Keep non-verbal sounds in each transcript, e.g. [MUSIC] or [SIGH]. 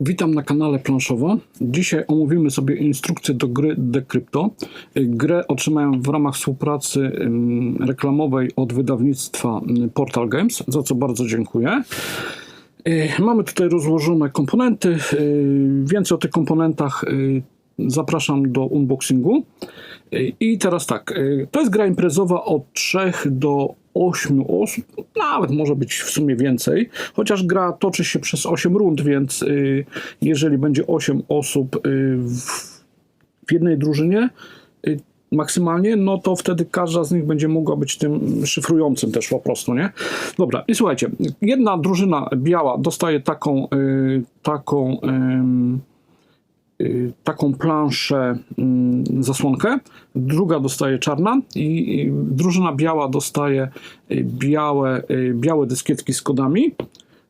Witam na kanale Planszowo. Dzisiaj omówimy sobie instrukcję do gry Decrypto. Grę otrzymałem w ramach współpracy ym, reklamowej od wydawnictwa ym, Portal Games, za co bardzo dziękuję. Y, Mamy tutaj rozłożone komponenty. Y, Więcej o tych komponentach y, zapraszam do unboxingu. I teraz tak, y, to jest gra imprezowa od 3 do 8 osób, nawet może być w sumie więcej, chociaż gra toczy się przez 8 rund, więc y, jeżeli będzie 8 osób y, w, jednej drużynie maksymalnie, no to wtedy każda z nich będzie mogła być tym szyfrującym też po prostu, nie? Dobra, i słuchajcie, jedna drużyna biała dostaje taką, taką taką planszę, mm, zasłonkę, druga dostaje czarna i drużyna biała dostaje y, białe, y, białe dyskietki z kodami,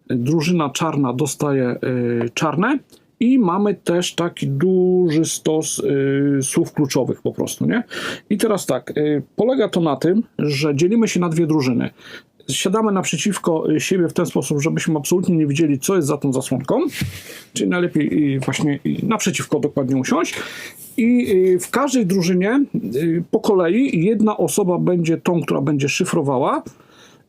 drużyna czarna dostaje y, czarne i mamy też taki duży stos y, słów kluczowych po prostu, nie? I teraz tak, y, polega to na tym, że dzielimy się na dwie drużyny. Siadamy naprzeciwko siebie w ten sposób, żebyśmy absolutnie nie widzieli, co jest za tą zasłonką. Czyli najlepiej y, właśnie y, naprzeciwko dokładnie usiąść. I y, w każdej drużynie y, po kolei jedna osoba będzie tą, która będzie szyfrowała,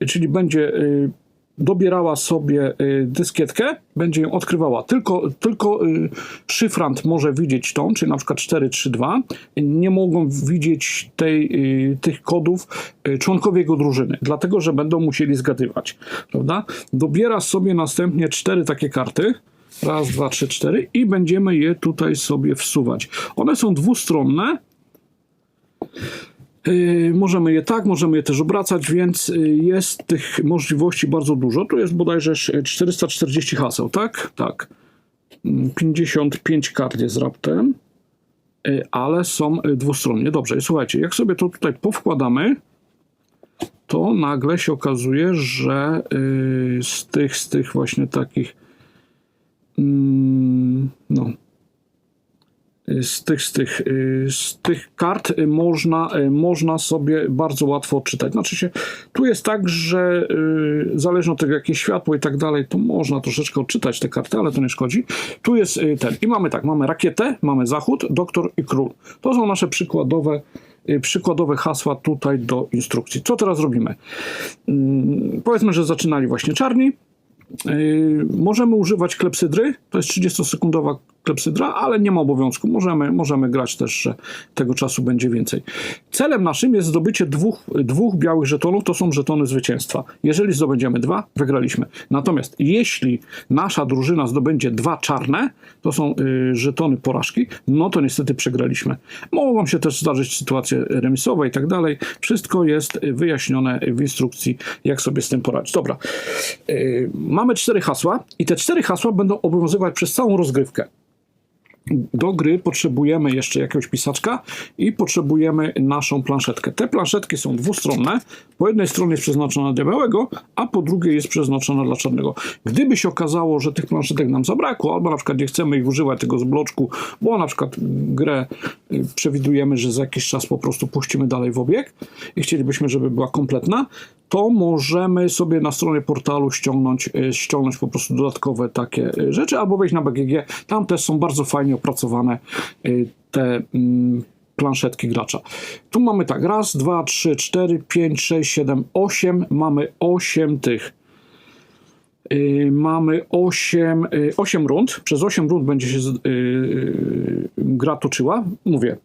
y, czyli będzie y, dobierała sobie y, dyskietkę, będzie ją odkrywała. Tylko, tylko y, szyfrant może widzieć tą, czyli na przykład 432. Nie mogą widzieć tej, y, tych kodów y, członkowie jego drużyny, dlatego że będą musieli zgadywać. Prawda? Dobiera sobie następnie cztery takie karty. Raz, dwa, trzy, cztery i będziemy je tutaj sobie wsuwać. One są dwustronne. Yy, możemy je tak, możemy je też obracać, więc yy, jest tych możliwości bardzo dużo. Tu jest bodajże sz- 440 haseł, tak? Tak. Mm, 55 kart jest raptem, yy, ale są dwustronnie. Dobrze, słuchajcie, jak sobie to tutaj powkładamy, to nagle się okazuje, że z tych, z tych właśnie takich mm, no, z tych, z tych, y, z tych kart y, można, y, można sobie bardzo łatwo odczytać. Znaczy się, tu jest tak, że zależnie od tego, jakie światło i tak dalej, to można troszeczkę odczytać te karty, ale to nie szkodzi. Tu jest ten. I mamy tak, mamy rakietę, mamy zachód, doktor i król. To są nasze przykładowe przykładowe hasła tutaj do instrukcji. Co teraz robimy? Mm, Powiedzmy, że zaczynali właśnie czarni, możemy używać klepsydry, to jest 30-sekundowa klepsydra, ale nie ma obowiązku. Możemy, możemy grać też, że tego czasu będzie więcej. Celem naszym jest zdobycie dwóch, dwóch białych żetonów, to są żetony zwycięstwa. Jeżeli zdobędziemy dwa, wygraliśmy. Natomiast jeśli nasza drużyna zdobędzie dwa czarne, to są yy, żetony porażki, no to niestety przegraliśmy. Mogą się też zdarzyć sytuacje remisowe i tak dalej. Wszystko jest wyjaśnione w instrukcji, jak sobie z tym poradzić. Dobra. Yy, mamy cztery hasła i te cztery hasła będą obowiązywać przez całą rozgrywkę. Do gry potrzebujemy jeszcze jakiegoś pisaczka i potrzebujemy naszą planszetkę. Te planszetki są dwustronne. Po jednej stronie jest przeznaczona dla białego, a po drugiej jest przeznaczona dla czarnego. Gdyby się okazało, że tych planszetek nam zabrakło, albo na przykład nie chcemy ich używać tego z bloczku, bo na przykład grę y, przewidujemy, że za jakiś czas po prostu puścimy dalej w obieg i chcielibyśmy, żeby była kompletna, to możemy sobie na stronie portalu ściągnąć, y, ściągnąć po prostu dodatkowe takie y, rzeczy, albo wejść na BGG. Tam też są bardzo fajnie opracowane y, te mm, planszetki gracza. Tu mamy tak, raz, dwa, trzy, cztery, pięć, sześć, siedem, osiem. Mamy osiem tych. Y, mamy 8, 8 rund. Przez 8 rund będzie się z- y, y, gra toczyła. Mówię,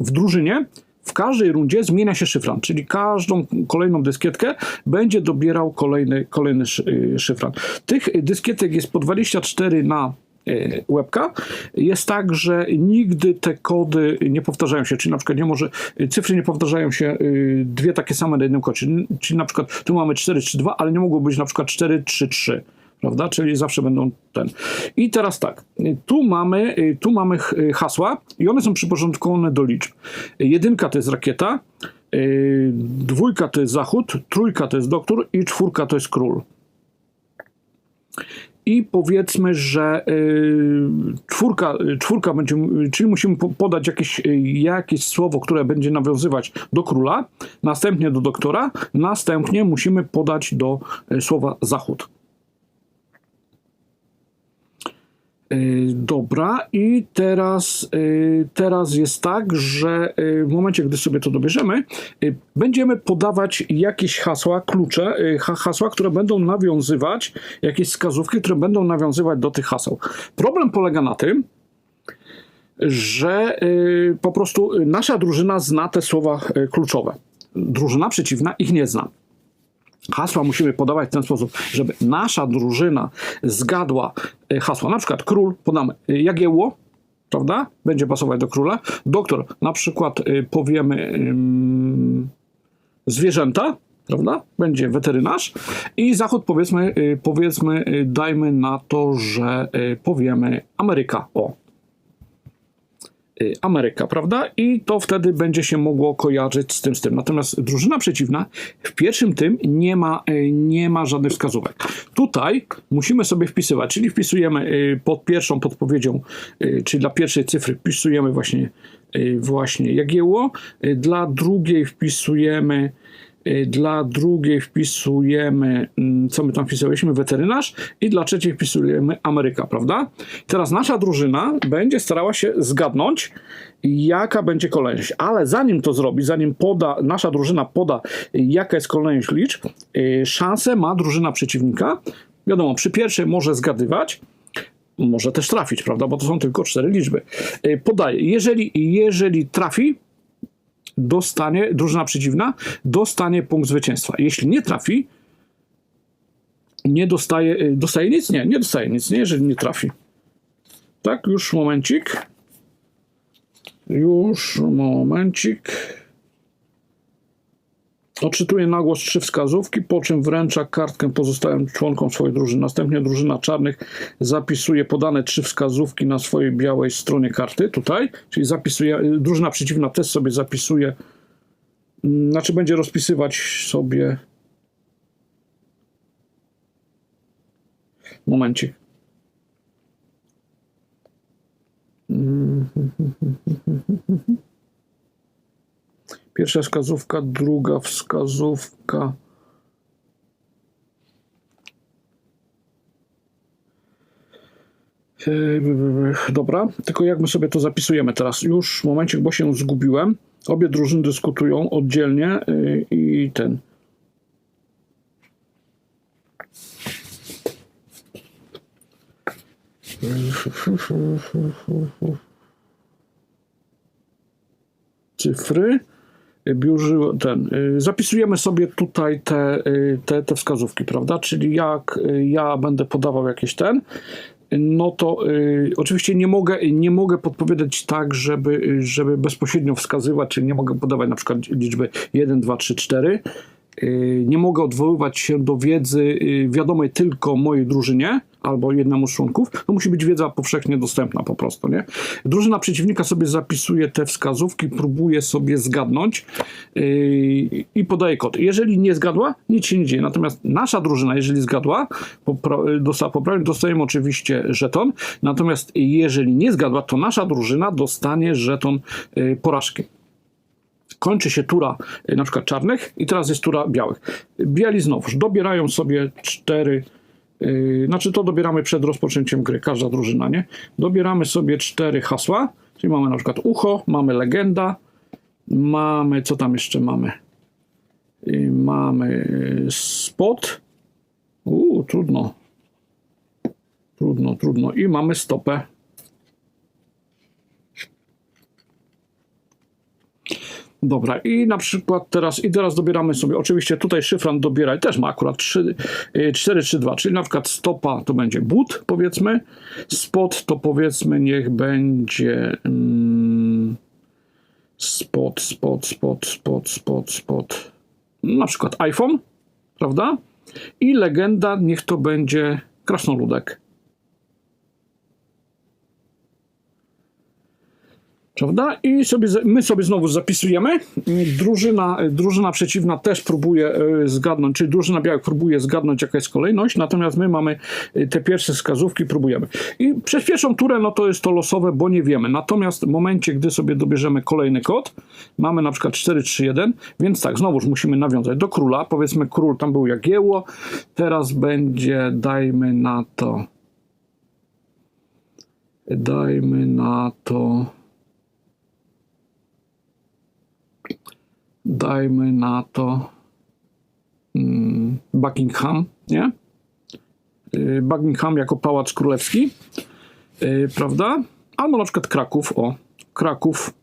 w drużynie w każdej rundzie zmienia się szyfran, czyli każdą kolejną dyskietkę będzie dobierał kolejny, kolejny y, szyfran. Tych dyskietek jest po 24 na y, łebka. Jest tak, że nigdy te kody nie powtarzają się, czyli na przykład nie może, y, cyfry nie powtarzają się dwie takie same na jednym kodzie, czyli na przykład tu mamy 4, 3, 2, ale nie mogło być na przykład 4, 3, 3 prawda? Czyli zawsze będą ten. I teraz tak, tu mamy, tu mamy hasła i one są przyporządkowane do liczb. Jedynka to jest rakieta, y, dwójka to jest zachód, trójka to jest doktor i czwórka to jest król. I powiedzmy, że y, czwórka, czwórka będzie, czyli musimy po- podać jakieś, jakieś słowo, które będzie nawiązywać do króla, następnie do doktora, następnie musimy podać do y, słowa zachód. Y, Dobra, i teraz, y, teraz jest tak, że y, w momencie, gdy sobie to dobierzemy, y, będziemy podawać jakieś hasła, klucze, y, ha- hasła, które będą nawiązywać, jakieś wskazówki, które będą nawiązywać do tych haseł. Problem polega na tym, że y, po prostu y, nasza drużyna zna te słowa y, kluczowe. Drużyna przeciwna ich nie zna. Hasła musimy podawać w ten sposób, żeby nasza drużyna zgadła y, hasła. Na przykład król podamy y, Jagiełło, prawda? Będzie pasować do króla. Doktor, na przykład y, powiemy zwierzęta, prawda? Będzie weterynarz. I zachód powiedzmy, powiedzmy, dajmy na to, że powiemy Ameryka. O, Ameryka, prawda? I to wtedy będzie się mogło kojarzyć z tym, z tym. Natomiast drużyna przeciwna w pierwszym tym nie ma, y, nie ma żadnych wskazówek. Tutaj musimy sobie wpisywać, czyli wpisujemy y, pod pierwszą podpowiedzią, y, czyli dla pierwszej cyfry wpisujemy właśnie, y, właśnie Jagiełło, y, dla drugiej wpisujemy Y, Dla drugiej wpisujemy, mm, co my tam wpisaliśmy, weterynarz i dla trzeciej wpisujemy Ameryka, prawda? Teraz nasza drużyna będzie starała się zgadnąć, jaka będzie kolejność. Ale zanim to zrobi, zanim poda, nasza drużyna poda, y, jaka jest kolejność liczb, y, szansę ma drużyna przeciwnika. Wiadomo, przy pierwszej może zgadywać, może też trafić, prawda? Bo to są tylko cztery liczby. Y, Podaje. Jeżeli, jeżeli trafi, dostanie, drużyna przeciwna dostanie punkt zwycięstwa. Jeśli nie trafi, nie dostaje, y, dostaje nic? Nie, nie dostaje nic, nie, jeżeli nie trafi. Tak, już momencik. Już momencik. Odczytuje na głos trzy wskazówki, po czym wręcza kartkę pozostałym członkom swojej drużyny. Następnie drużyna czarnych zapisuje podane trzy wskazówki na swojej białej stronie karty, tutaj, czyli zapisuje, drużyna przeciwna też sobie zapisuje, mm, znaczy będzie rozpisywać sobie. Momencik. [LAUGHS] Pierwsza wskazówka, druga wskazówka. Yy, Dobra, tylko jak my sobie to zapisujemy teraz? Już w momencie, bo się zgubiłem. Obie drużyny dyskutują oddzielnie yy, i ten. cyfry, biurzy, ten, y, zapisujemy sobie tutaj te, y, te, te wskazówki, prawda? Czyli jak y, ja będę podawał jakieś ten, no to y, oczywiście nie mogę, nie mogę podpowiadać tak, żeby, żeby bezpośrednio wskazywać, czyli nie mogę podawać na przykład liczby 1, 2, 3, 4. Y, Nie mogę odwoływać się do wiedzy y, wiadomej tylko mojej drużynie albo jednemu z członków. To musi być wiedza powszechnie dostępna po prostu, nie? Drużyna przeciwnika sobie zapisuje te wskazówki, próbuje sobie zgadnąć yy, i podaje kod. Jeżeli nie zgadła, nic się nie dzieje. Natomiast nasza drużyna, jeżeli zgadła, popra- dostała poprawnie, dostajemy oczywiście żeton. Natomiast jeżeli nie zgadła, to nasza drużyna dostanie żeton yy, porażki kończy się tura y, na przykład czarnych i teraz jest tura białych. Biali znowuż dobierają sobie cztery, yy, znaczy to dobieramy przed rozpoczęciem gry, każda drużyna, nie? Dobieramy sobie cztery hasła, czyli mamy na przykład ucho, mamy legenda, mamy, co tam jeszcze mamy? Yy, mamy yy, spot, uuu, trudno, trudno, trudno i mamy stopę. Dobra, i na przykład teraz, i teraz dobieramy sobie, oczywiście tutaj szyfran dobieraj też ma akurat 3, 4 3 2, czyli na przykład stopa to będzie but, powiedzmy, spot to powiedzmy niech będzie mm, spot, spot, spot, spot, spot, spot, na przykład iPhone, prawda? I legenda niech to będzie krasnoludek. Prawda? I sobie, my sobie znowu zapisujemy. Drużyna, drużyna przeciwna też próbuje e, zgadnąć, czyli drużyna białych próbuje zgadnąć, jaka jest kolejność, natomiast my mamy e, te pierwsze wskazówki, próbujemy. I przez pierwszą turę, no to jest to losowe, bo nie wiemy. Natomiast w momencie, gdy sobie dobierzemy kolejny kod, mamy na przykład 4, 3, 1, więc tak, znowuż musimy nawiązać do króla. Powiedzmy, król tam był Jagiełło, teraz będzie, dajmy na to Dajmy na to. Dajmy na to. mm, Buckingham, nie? Y, Buckingham jako pałac królewski, y, prawda? Albo na przykład Kraków, o, Kraków.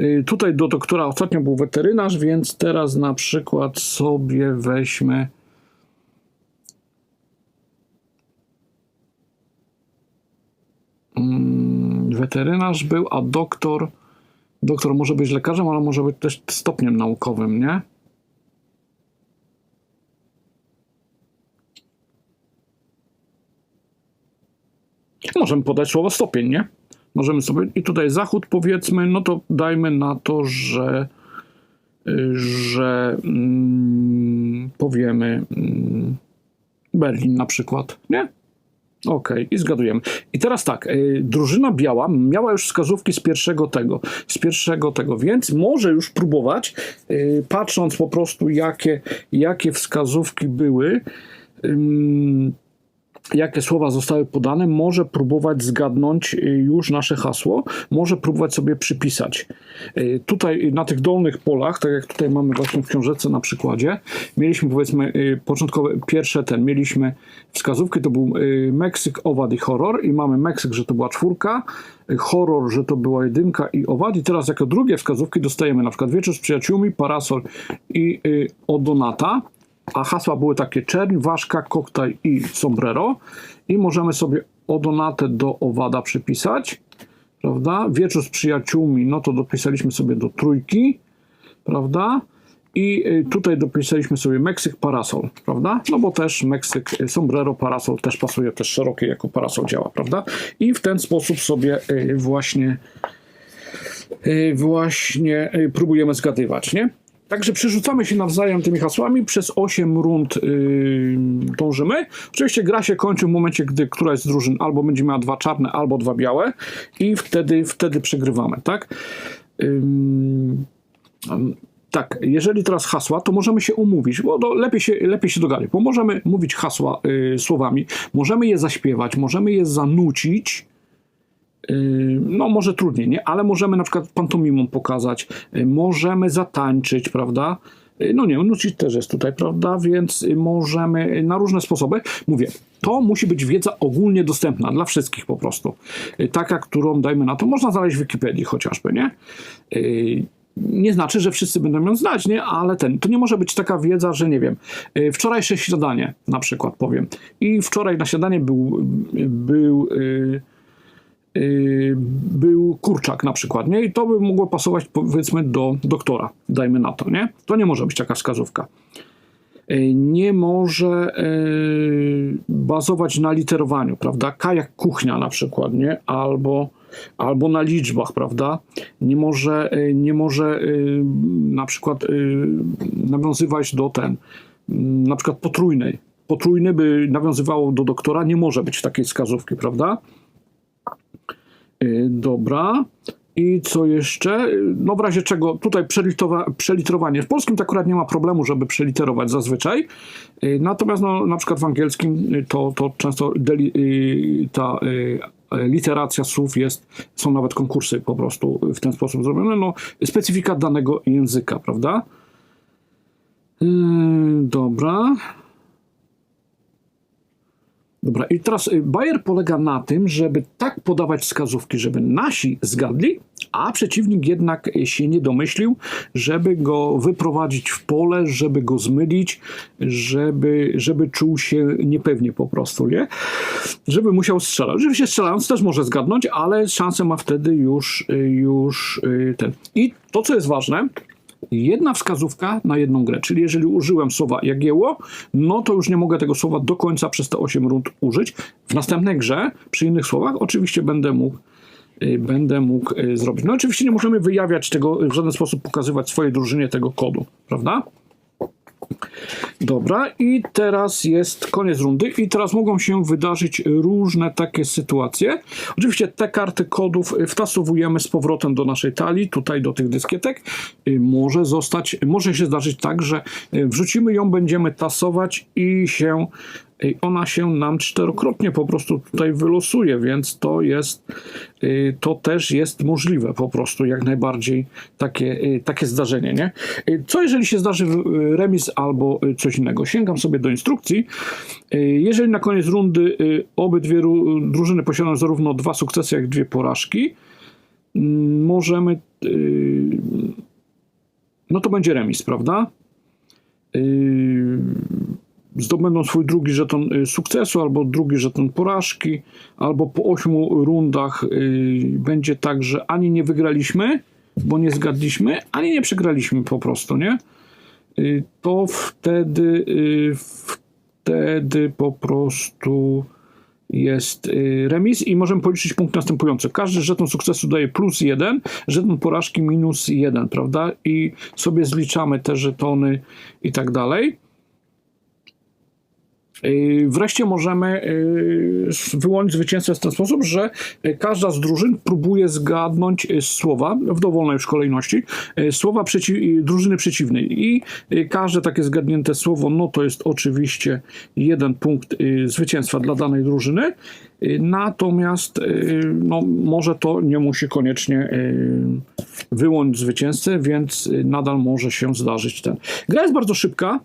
Y, Tutaj do doktora ostatnio był weterynarz, więc teraz na przykład sobie weźmy. Mm, Weterynarz był, a doktor. Doktor może być lekarzem, ale może być też stopniem naukowym, nie? Możemy podać słowo stopień, nie? Możemy sobie. I tutaj zachód powiedzmy, no to dajmy na to, że. że mm, powiemy mm, Berlin na przykład, nie? Okej, i zgadujemy. I teraz tak, y, drużyna biała miała już wskazówki z pierwszego tego, z pierwszego tego, więc może już próbować, y, patrząc po prostu jakie, jakie wskazówki były, jakie słowa zostały podane, może próbować zgadnąć y, już nasze hasło, może próbować sobie przypisać. Y, Tutaj na tych dolnych polach, tak jak tutaj mamy właśnie w książeczce na przykładzie, mieliśmy powiedzmy y, początkowe, pierwsze ten, mieliśmy wskazówki, to był y, Meksyk, owad i horror i mamy Meksyk, że to była czwórka, y, horror, że to była jedynka i owad i teraz jako drugie wskazówki dostajemy na przykład wieczór z przyjaciółmi, parasol i y, odonata, a hasła były takie czerń, ważka, koktajl i sombrero i możemy sobie odonatę do owada przypisać, prawda? Wieczór z przyjaciółmi, no to dopisaliśmy sobie do trójki, prawda? I y, tutaj dopisaliśmy sobie Meksyk, parasol, prawda? No bo też Meksyk, y, sombrero, parasol też pasuje, też szerokie jako parasol działa, prawda? I w ten sposób sobie y, właśnie właśnie próbujemy zgadywać, nie? Także przerzucamy się nawzajem tymi hasłami, przez 8 rund yy, dążymy. Oczywiście gra się kończy w momencie, gdy któraś z drużyn albo będzie miała dwa czarne, albo dwa białe i wtedy, wtedy przegrywamy, tak? Ym, tak, jeżeli teraz hasła, to możemy się umówić, bo to lepiej się, lepiej się dogadać, bo możemy mówić hasła y, słowami, możemy je zaśpiewać, możemy je zanucić, Yy, no może trudniej, nie? Ale możemy na przykład pantomimą pokazać, yy, możemy zatańczyć, prawda? Yy, No nie, nucić też jest tutaj, prawda? Więc yy, możemy yy, na różne sposoby. Mówię, to musi być wiedza ogólnie dostępna dla wszystkich po prostu. Yy, Taka, którą dajmy na to, można znaleźć w Wikipedii chociażby, nie? Yy, nie znaczy, że wszyscy będą ją znać, nie? Ale ten, to nie może być taka wiedza, że nie wiem, yy, wczorajsze śniadanie na przykład powiem. I wczoraj na śniadanie był, był yy, yy, był kurczak na przykład, nie? I to by mogło pasować powiedzmy do doktora, dajmy na to, nie? To nie może być taka wskazówka. Yy, Nie może yy, bazować na literowaniu, prawda? K jak kuchnia na przykład, nie? Albo, albo na liczbach, prawda? Nie może, nie może na przykład nawiązywać do ten, yy, na przykład potrójnej. Potrójny by nawiązywało do doktora, nie może być takiej wskazówki, prawda? Y, Dobra. I co jeszcze? No w razie czego tutaj przeliterowanie. W polskim to akurat nie ma problemu, żeby przeliterować zazwyczaj. Y, Natomiast no, na przykład w angielskim y, to, to często deli- ta literacja słów jest, są nawet konkursy po prostu w ten sposób zrobione. No, specyfika danego języka, prawda? Y, Dobra. Dobra, i teraz y, Bayer polega na tym, żeby tak podawać wskazówki, żeby nasi zgadli, a przeciwnik jednak się nie domyślił, żeby go wyprowadzić w pole, żeby go zmylić, żeby, żeby czuł się niepewnie po prostu, nie? Żeby musiał strzelać. Oczywiście strzelając też może zgadnąć, ale szansę ma wtedy już, y, już y, ten. I to, co jest ważne, jedna wskazówka na jedną grę. Czyli jeżeli użyłem słowa jagiełło, no to już nie mogę tego słowa do końca przez te 8 rund użyć. W następnej grze, przy innych słowach, oczywiście będę mógł y, będę mógł y, zrobić. No oczywiście nie możemy wyjawiać tego, w żaden sposób pokazywać swojej drużynie tego kodu, prawda? Dobra, i teraz jest koniec rundy, i teraz mogą się wydarzyć różne takie sytuacje. Oczywiście te karty kodów wtasowujemy z powrotem do naszej talii, tutaj do tych dyskietek. Y, Może zostać, może się zdarzyć tak, że y, wrzucimy ją, będziemy tasować i się y, ona się nam czterokrotnie po prostu tutaj wylosuje, więc to jest, y, to też jest możliwe po prostu, jak najbardziej takie, y, takie zdarzenie, nie? Y, Co jeżeli się zdarzy remis albo coś innego? Sięgam sobie do instrukcji. Jeżeli na koniec rundy obydwie ru- drużyny posiadają zarówno dwa sukcesy, jak i dwie porażki, mm, możemy no to będzie remis, prawda? Zdobędą swój drugi żeton y, sukcesu, albo drugi żeton porażki, albo po ośmiu rundach yy, będzie tak, że ani nie wygraliśmy, bo nie zgadliśmy, ani nie przegraliśmy po prostu, nie? Yy, To wtedy, wtedy po prostu jest y, remis i możemy policzyć punkt następujący. Każdy żeton sukcesu daje plus jeden, żeton porażki minus jeden, prawda? I sobie zliczamy te żetony i tak dalej. Y, Wreszcie możemy y, wyłonić zwycięzcę w ten sposób, że y, każda z drużyn próbuje zgadnąć słowa w dowolnej już kolejności, słowa drużyny przeciwnej. I każde takie zgadnięte słowo, no to jest oczywiście jeden punkt zwycięstwa dla danej drużyny. Natomiast no, może to nie musi koniecznie wyłonić zwycięzcę, więc nadal może się zdarzyć ten. Gra jest bardzo szybka.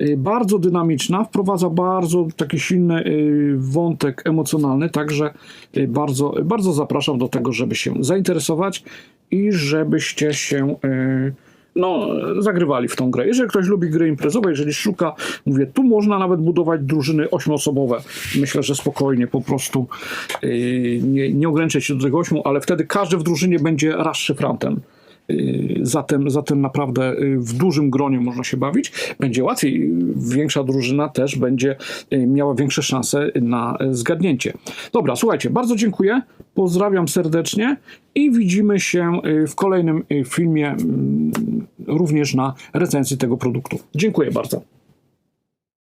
Y, bardzo dynamiczna, wprowadza bardzo taki silny y, wątek emocjonalny, także y, bardzo, bardzo zapraszam do tego, żeby się zainteresować i żebyście się no, zagrywali w tą grę. Jeżeli ktoś lubi gry imprezowe, jeżeli szuka, mówię, tu można nawet budować drużyny ośmioosobowe. Myślę, że spokojnie, po prostu y, nie, nie się do tego ośmiu, ale wtedy każdy w drużynie będzie raz szyfrantem. Y, Zatem, zatem naprawdę y, w dużym gronie można się bawić. Będzie łatwiej. Większa drużyna też będzie y, miała większe szanse na zgadnięcie. Dobra, słuchajcie, bardzo dziękuję. Pozdrawiam serdecznie i widzimy się w kolejnym filmie, mm, również na recenzji tego produktu. Dziękuję bardzo.